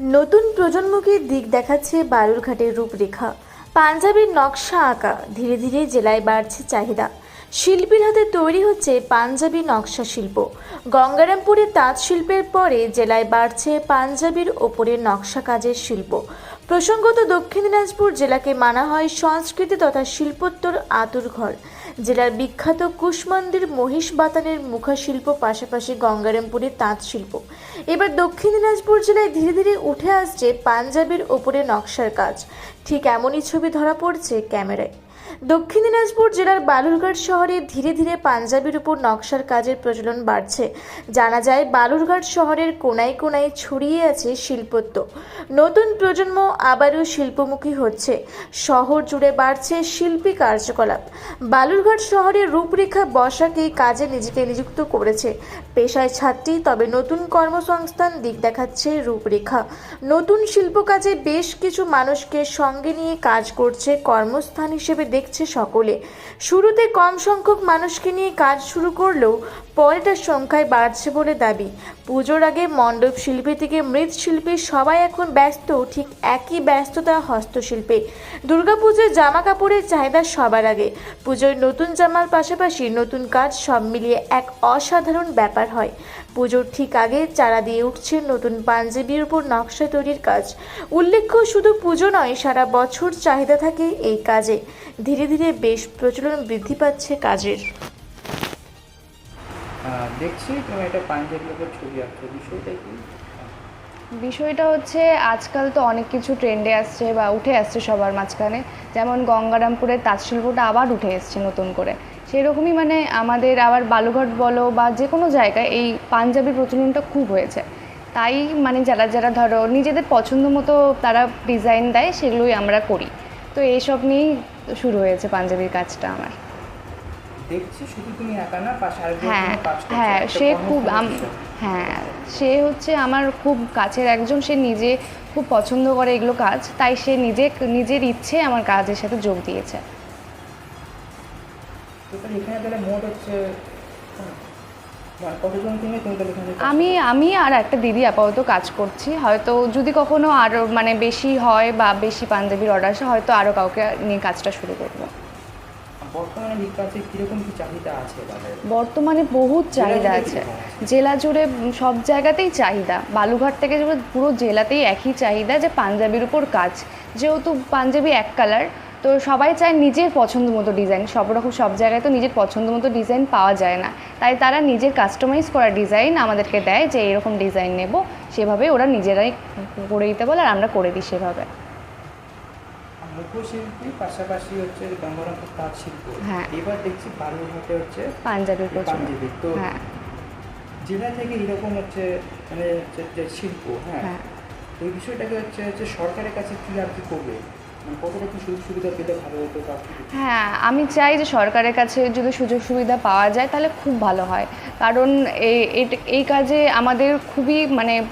নতুন প্রজন্মকে দিক দেখাচ্ছে বালুরঘাটের রূপরেখা। পাঞ্জাবের নকশা আঁকা ধীরে ধীরে জেলায় বাড়ছে চাহিদা। শিল্পীর হাতে তৈরি হচ্ছে পাঞ্জাবি নকশা শিল্প। গঙ্গারামপুরে তাঁত শিল্পের পরে জেলায় বাড়ছে পাঞ্জাবির ওপরে নকশা কাজের শিল্প। প্রসঙ্গত দক্ষিণ দিনাজপুর জেলাকে মানা হয় সংস্কৃতি তথা শিল্পোত্তর আতুর ঘর। জেলার বিখ্যাত কুশমন্দির মহিষ বাতানের মুখাশিল্প, পাশাপাশি গঙ্গারামপুরের তাঁত শিল্প। এবার দক্ষিণ দিনাজপুর জেলায় ধীরে ধীরে উঠে আসছে পাঞ্জাবের ওপরে নকশার কাজ। ঠিক এমনই ছবি ধরা পড়ছে ক্যামেরায়। দক্ষিণ দিনাজপুর জেলার বালুরঘাট শহরে ধীরে ধীরে পাঞ্জাবির উপর নকশার কাজের প্রচলন বাড়ছে। জানা যায়, বালুরঘাট শহরের কোনায় কোনায় ছড়িয়ে আছে শিল্পত্ব। নতুন প্রজন্ম আবারও শিল্পমুখী হচ্ছে। শহর জুড়ে বাড়ছে শিল্পী কার্যকলাপ। বালুরঘাট শহরের রূপরেখা বসাকে কাজে নিজেকে নিযুক্ত করেছে। পেশায় ছাত্রী, তবে নতুন কর্মসংস্থান দিক দেখাচ্ছে রূপরেখা। নতুন শিল্প কাজে বেশ কিছু মানুষকে সঙ্গে নিয়ে কাজ করছে কর্মস্থান হিসেবে দেখছে সকলে। শুরুতে কম সংখ্যক মানুষকে নিয়ে কাজ শুরু করলেও পরে তার সংখ্যায় বাড়ছে বলে দাবি। পুজোর আগে মণ্ডপ শিল্পী থেকে মৃৎশিল্পী সবাই এখন ব্যস্ত, ঠিক একই ব্যস্ততা হস্তশিল্পে। দুর্গাপুজোয় জামা কাপড়ের চাহিদা সবার আগে। পুজোয় নতুন জামার পাশাপাশি নতুন কাজ সব মিলিয়ে এক অসাধারণ ব্যাপার হয়। পুজোর ঠিক আগে চারা দিয়ে উঠছে নতুন পাঞ্জাবির উপর নকশা তৈরির কাজ। উল্লেখ্য শুধু পুজো নয়, সারা বছর চাহিদা থাকে এই কাজে। ধীরে ধীরে বেশ প্রচলন বৃদ্ধি পাচ্ছে কাজের। দেখছি তুমি একটা পাঞ্জাবি লোকের ছবি আঁকছো বিষয়টা কি? বিষয়টা হচ্ছে আজকাল তো অনেক কিছু ট্রেন্ডে আসছে বা উঠে আসছে সবার মাঝখানে। যেমন গঙ্গারামপুরের তাঁত শিল্পটা আবার উঠে এসছে নতুন করে। সেরকমই মানে আমাদের আবার বালুঘাট বলো বা যে কোনো জায়গায় এই পাঞ্জাবির প্রচলনটা খুব হয়েছে। তাই মানে যারা যারা ধরো নিজেদের পছন্দ মতো তারা ডিজাইন দেয় সেগুলোই আমরা করি। তো এইসব নিয়েই শুরু হয়েছে পাঞ্জাবির কাজটা আমার। দেখছি শুধু তুমি একা না পাশে হ্যাঁ হ্যাঁ সে খুব হ্যাঁ সে হচ্ছে আমার খুব কাছের একজন সে নিজে খুব পছন্দ করে এগুলো কাজ তাই সে নিজে নিজের ইচ্ছে আমার কাজের সাথে যোগ দিয়েছে। এখানে তাহলে মোট হচ্ছে আমি আমি আর একটা দিদি আপাতত কাজ করছি। হয়তো যদি কখনো আরও মানে বেশি হয় বা বেশি পাঞ্জাবির অর্ডার আসে হয়তো আরও কাউকে নিয়ে কাজটা শুরু করব। বর্তমানে বহুত চাহিদা আছে। জেলা জুড়ে সব জায়গাতেই চাহিদা। বালুঘাট থেকে পুরো জেলাতেই একই চাহিদা যে পাঞ্জাবির উপর কাজ। যেহেতু পাঞ্জাবি এক কালার তো সবাই চায় নিজের পছন্দ মতো ডিজাইন সব রকম সব জায়গায় তো নিজের পছন্দ মতো ডিজাইন পাওয়া যায় না। তাই তারা নিজের কাস্টমাইজ করা ডিজাইন আমাদেরকে দেয় যে এরকম ডিজাইন নেব। সেভাবে ওরা নিজেরাই করে দিতে বলে আর আমরা করে দিই সেভাবে। মুখশিল্পী পাশাপাশি হচ্ছে গঙ্গারামপুর তাঁত শিল্প। হ্যাঁ। এবার দেখছি বালুরঘাটে হচ্ছে পাঞ্জাবির পাঞ্জাবি। তো হ্যাঁ। জেলা থেকে এরকম হচ্ছে মানে যে শিল্প হ্যাঁ? হ্যাঁ। এই বিষয়টাকে হচ্ছে হচ্ছে সরকারের কাছে কি আর কি করবে? মানে? হ্যাঁ আমি চাই যে সরকারের কাছে যদি সুযোগ সুবিধা পাওয়া যায় তাহলে খুব ভালো হয়। কারণ এই- কাজে আমাদের খুবই মানে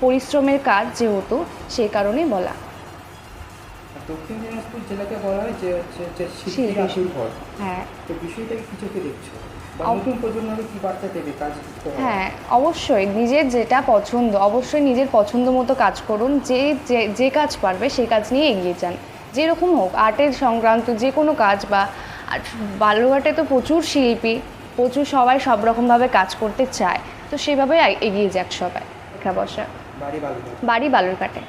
পরিশ্রমের কাজ যেহেতু সেই কারণেই বলা। আর দক্ষিণ দিনাজপুর জেলাকে বলা হয় যে হচ্ছে হ্যাঁ। তো বিষয়টাকে কি চোখে দেখছ? নতুন প্রজন্মকে কি বার্তা দেবে কাজ হ্যাঁ অবশ্যই নিজের যেটা পছন্দ অবশ্যই নিজের পছন্দ মতো কাজ করুন যে যে- যে কাজ পারবে সেই কাজ নিয়ে এগিয়ে যান। যেরকম হোক আর্টের সংক্রান্ত যে কোনো কাজ বা আর বালুরঘাটে তো প্রচুর শিল্পী প্রচুর সবাই সব রকমভাবে কাজ করতে চায়। তো সেভাবে এগিয়ে যাক সবাই। লেখা বসা বাড়ি বালুঘাট বাড়ি বালুরঘাটে।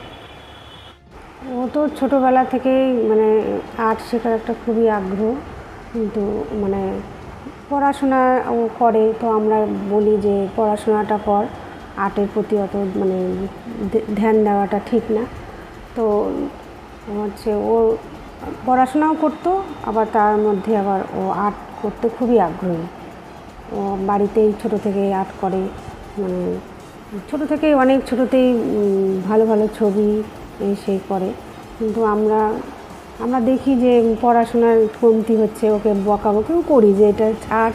ও তো ছোটোবেলা থেকেই মানে আর্ট শেখার একটা খুবই আগ্রহ। কিন্তু মানে পড়াশোনা করে, তো আমরা বলি যে পড়াশোনাটা কর। আর্টের প্রতি অত মানে ধ্যান দেওয়াটা ঠিক না। তো হচ্ছে ও পড়াশোনাও করতো, আবার তার মধ্যে আবার ও আর্ট করতে খুবই আগ্রহী। ও বাড়িতেই ছোট থেকেই আর্ট করে মানে ছোট থেকেই, অনেক ছোটোতেই ভালো ভালো ছবি সেই করে। কিন্তু আমরা আমরা দেখি যে পড়াশোনার কমতি হচ্ছে, ওকে বকাবকিও করি যে এটা ছাড়।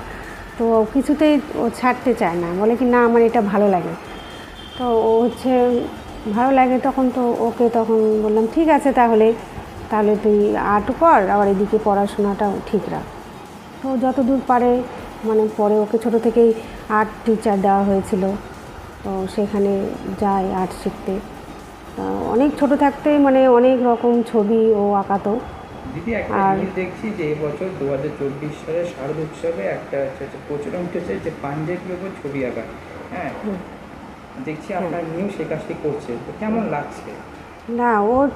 তো কিছুতেই ও ছাড়তে চায় না, বলে কি না আমার এটা ভালো লাগে। তো ও হচ্ছে ভালো লাগে তখন তো ওকে তখন বললাম, ঠিক আছে তাহলে তাহলে তুই আর্ট কর আবার এদিকে পড়াশোনাটাও ঠিক রাখ। তো যত দূর পারে মানে পরে ওকে ছোট থেকেই আর্ট টিচার দেওয়া হয়েছিল। তো সেখানে যায় আর্ট শিখতে। অনেক ছোট থাকতেই মানে অনেক রকম ছবি ও আঁকাতো। দিদি একটা আর- জিনিস দেখছি যে এবছর দু হাজার চব্বিশ সালে শারদ উৎসবে একটা প্রচলন উঠেছে যে পাঞ্জাবির উপর ছবি আঁকা। হ্যাঁ? দেখছি আপনার সে কাজটি করছে। তো কেমন লাগছে? না ও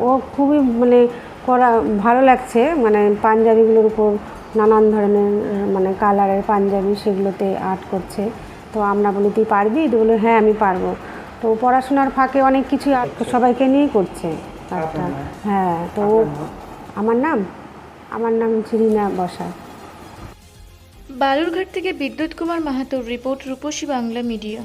ও খুবই মানে করা ভালো লাগছে। মানে পাঞ্জাবিগুলোর উপর নানান ধরনের মানে কালারের পাঞ্জাবি সেগুলোতে আর্ট করছে। তো আমরা বলি তুই পারবি? তো বলে হ্যাঁ আমি পারব। তো পড়াশোনার ফাঁকে অনেক কিছু সবাইকে নিয়েই করছে কাজটা। হ্যাঁ তো? আমার নাম? আমার নাম চিরিনা বসা বালুরঘাট থেকে বিদ্যুৎ কুমার মাহাতোর রিপোর্ট রূপসী বাংলা মিডিয়া।